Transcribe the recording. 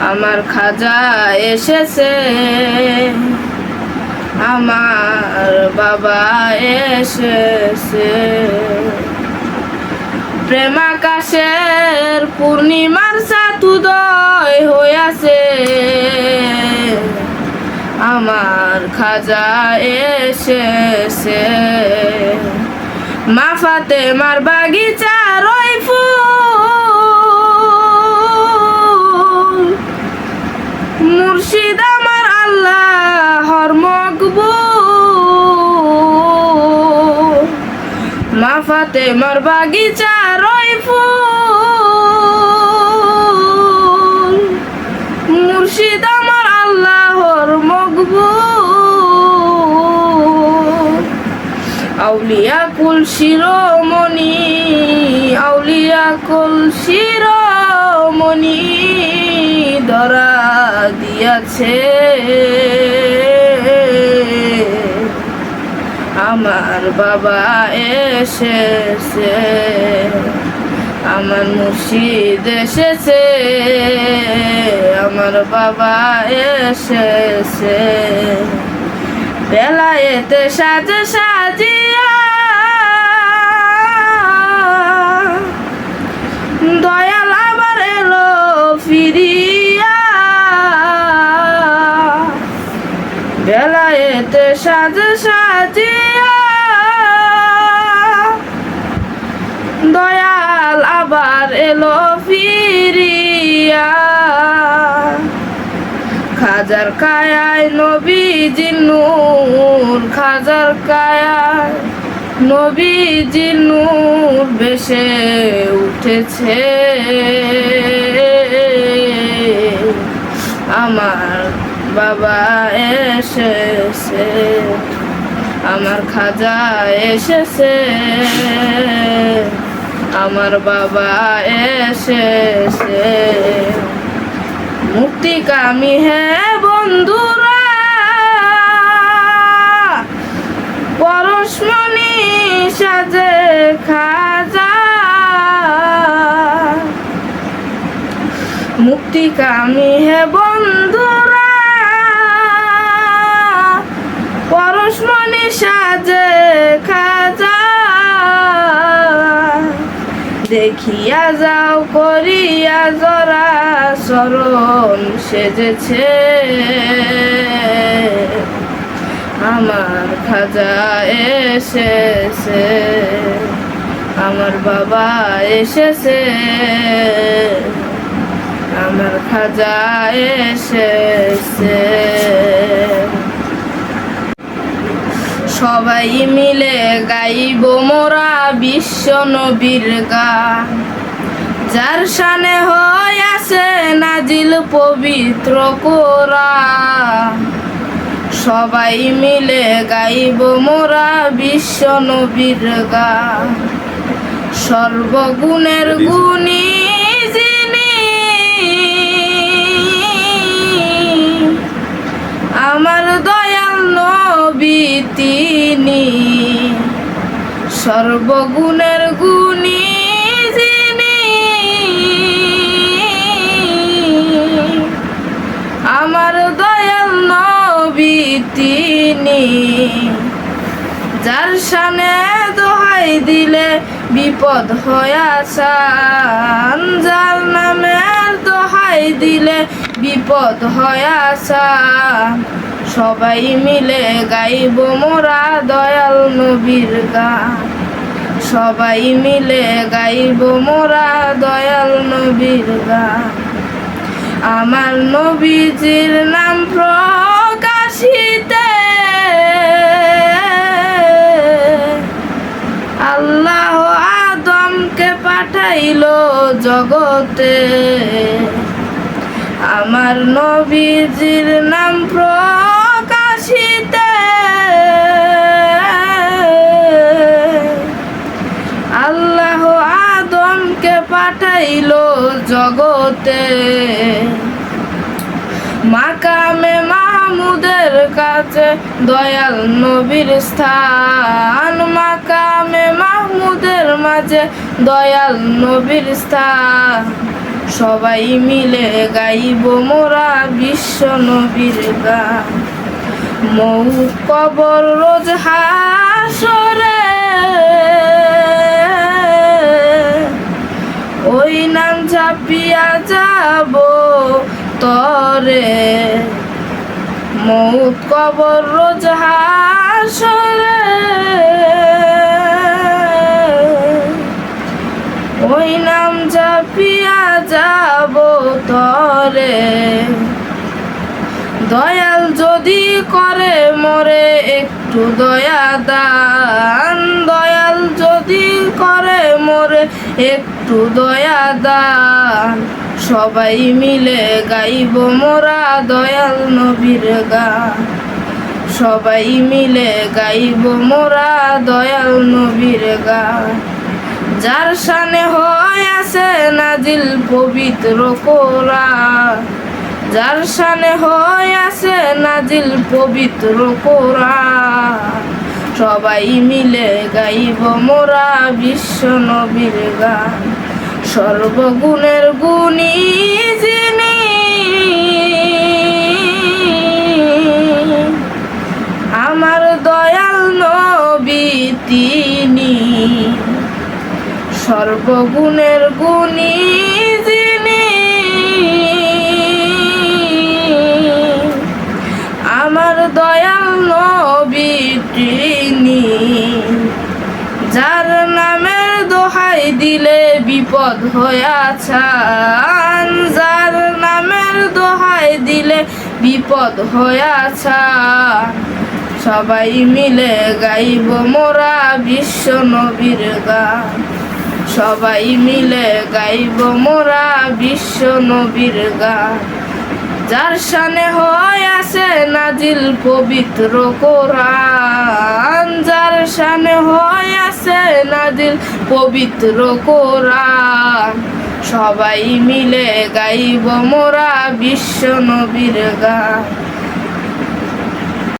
আমার খাজা এসেছে। আমার বাবা এসেছে। প্রেমাকাশের পূর্ণিমার সাতুদয় হইয়াছে। আমার খাজা এসেছে। মাফাতে মার বাগিচা মাফাতে মার বাগিচা রই ফুল। মুর্শিদ আমার আল্লাহর মকবুল। আউলিয়া কুল শিরোমণি, আউলিয়া কুল শিরোমণি, ধরা দিয়াছে। আমার বাবা এসেছে আমার মুর্শিদ এসেছে আমার বাবা এসেছে। বেলায়েতে সাজে সাজিয়া দয়াল আবার এলো ফিরিয়া। খাজার কায়ায় নবীজি নূর খাজার কায়ায় নবীজি নূর বেশে উঠেছে। আমার বাবা এসেছে। আমার খাজা এসেছে, আমার বাবা এসেছে। মুক্তি কামি হে বন্ধুরা সাজে খাজা। মুক্তি কামি হে বন্ধুরা পরশমণি সাজে খাজা। দেখিয়া যাও, করিয়া জরা শরণ সেজেছে। আমার খাজা এসেছে, আমার বাবা এসেছে। আমার খাজা এসেছে। সবাই মিলে গাইব মোরা বিশ্ব নবীর গান যার সানে আছে নাজিল পবিত্র কোরা সবাই মিলে গাইব মোরা বিশ্ব নবীর গান সর্বগুণের গুণী তিনি সর্বগুণের গুণী যিনি। আমার দয়াল নবী তিনি, যার সানে দোহাই দিলে বিপদ হয়াছান যার নামের দোহাই দিলে বিপদ হয়াছান সবাই মিলে গাইব মোরা দয়াল নবীর গান সবাই মিলে গাইব মোরা দয়াল নবীর গান আমার নবীজির নাম প্রকাশিতে আল্লাহ আদমকে পাঠাইল জগতে। আমার নবীজির নাম প্রকাশিতে পাঠাইলো জগতে। মাকামে মাহমুদের কাছে দয়াল নবীর স্থান। মাকামে মাহমুদের মাঝে দয়াল নবীর স্থান। সবাই মিলে গাইব মোরা বিশ্ব নবীর গান। মৌত কবর রোজ হাসরে ওই নাম ঝাপিয়া যাব তরে। মৌত কবর রোজ হাসরে। ওই নাম ঝাপিয়া যাব তরে। দয়াল যদি করে মরে, একটু দয়া দান। দয়াল যদি করে মরে একটু দয়া দান। সবাই মিলে গাইব মোরা দয়াল নবীর গান। সবাই মিলে গাইব মোরা দয়াল নবীর গান। যার সানে হয় আছে নাজিল পবিত্র কোরা যার সানে হয় আছে নাজিল পবিত্র কোরা সবাই মিলে গাইব মোরা বিশ্ব নবীর গান। সর্বগুণের গুণী যিনি আমার দয়াল নবী তিনি। সর্বগুণের গুণী দয়াল নবী যার নামের দোহাই দিলে বিপদ হয়াছান যার নামের দোহাই দিলে বিপদ হয়াছান সবাই মিলে গাইব মোরা বিশ্ব নবীর গান। সবাই মিলে গাইব মোরা বিশ্ব নবীর গান। যার সানে হয় আছে নাজিল পবিত্র কোরআন। যার সানে হয় আছে নাজিল পবিত্র কোরআন। সবাই মিলে গাইব মোরা বিশ্ব নবীর গান।